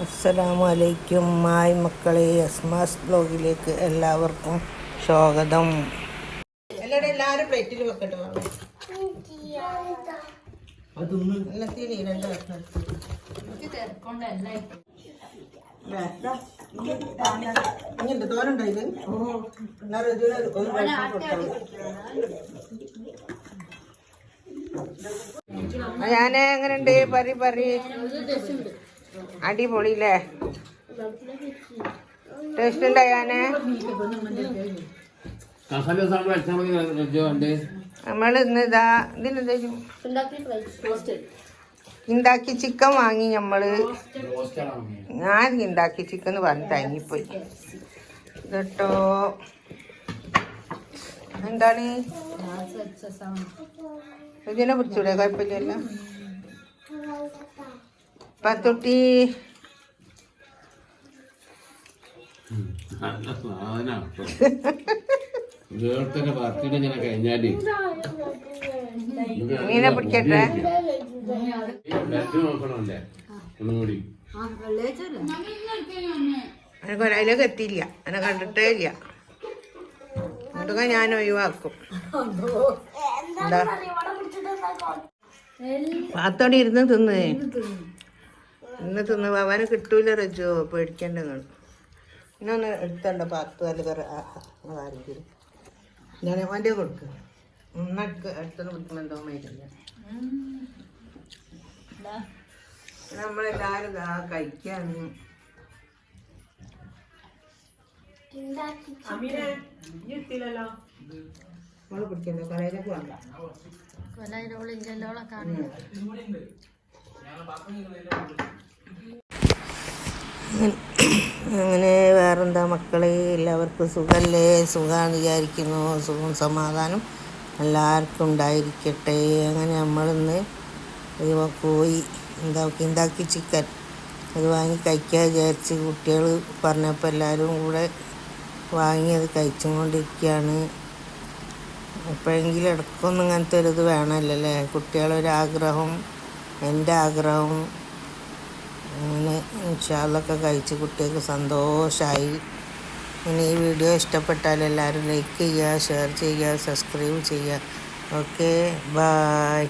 അസ്സലാമു അലൈക്കും മായി മക്കളെ അസ്മാസ് ബ്ലോഗിലേക്ക് എല്ലാവർക്കും സ്വാഗതം. എല്ലാവരും എല്ലാവരും പ്ലേറ്റിൽ വെക്കട്ടെ തോരണ്ടോ ഇത്? ഞാൻ എങ്ങനെയുണ്ട്? പറി പറി. അടിപൊളിയില്ലേ? ടേസ്റ്റ് ഉണ്ടോ ഞാൻ മസാല സാമ്പാർ അടിച്ചാൽ മതി റജോ ഉണ്ട് നമ്മൾ ഇന്ന് ഇതാ ഇതിനെന്താ ഉണ്ടാക്കി ചിക്കൻ വാങ്ങി നമ്മൾ ഞാൻ ഉണ്ടാക്കി ചിക്കൻ എന്ന് പറഞ്ഞ് തങ്ങിപ്പോയി കേട്ടോ എന്താണ് ഇതിനെ പിടിച്ചൂടെ? കുഴപ്പമില്ലല്ലോ. പത്തുട്ടി. മീനെ പിടിക്കട്ടെ. എനിക്ക് ഒരാളിലേക്ക് എത്തിയില്ല. എന്നെ കണ്ടിട്ടേ ഇല്ല. അതൊക്കെ ഞാൻ ഒഴിവാക്കും. എന്താ? പാത്തോടെ ഇരുന്ന് തിന്ന്. ഇന്ന് തിന്ന് അവന് കിട്ടൂല റജു പേടിക്കണ്ട നിങ്ങൾ ഇന്നൊന്ന് എടുത്തണ്ട പാത്തു അല്ലെങ്കിൽ ആരെങ്കിലും. ഞാൻ അവന്റെ കൊടുക്കുക ഒന്നെടുക്ക അടുത്തൊന്ന് പിടിക്കുമ്പോൾ എന്തോ മേടില്ല നമ്മളെല്ലാരും ഇതാ കഴിക്കാണ്. പിടിക്കണ്ട കടയിലേക്ക് വേണ്ട അങ്ങനെ വേറെന്താ മക്കളെ? എല്ലാവർക്കും സുഖമല്ലേ സുഖമാണ് വിചാരിക്കുന്നു. സുഖം സമാധാനം. എല്ലാവർക്കും ഉണ്ടായിരിക്കട്ടെ. അങ്ങനെ നമ്മളിന്ന് പോയി എന്താക്കി ഉണ്ടാക്കി ചിക്കൻ. അത് വാങ്ങി കഴിക്കാൻ വിചാരിച്ച് കുട്ടികൾ പറഞ്ഞപ്പോൾ എല്ലാവരും കൂടെ വാങ്ങി അത് കഴിച്ചും കൊണ്ടിരിക്കുകയാണ് എപ്പോഴെങ്കിലും ഇടക്കൊന്നും ഇങ്ങനത്തെ ഒരു ഇത് വേണമല്ലോ അല്ലേ? കുട്ടികളൊരാഗ്രഹം എന്റെ ആഗ്രഹം അങ്ങനെ ഇൻഷാല്ലൊക്കെ കഴിച്ച് കുട്ടികൾക്ക് സന്തോഷമായി ഇനി ഈ വീഡിയോ ഇഷ്ടപ്പെട്ടാൽ എല്ലാവരും ലൈക്ക് ചെയ്യുക ഷെയർ ചെയ്യുക സബ്സ്ക്രൈബ് ചെയ്യുക. Okay bye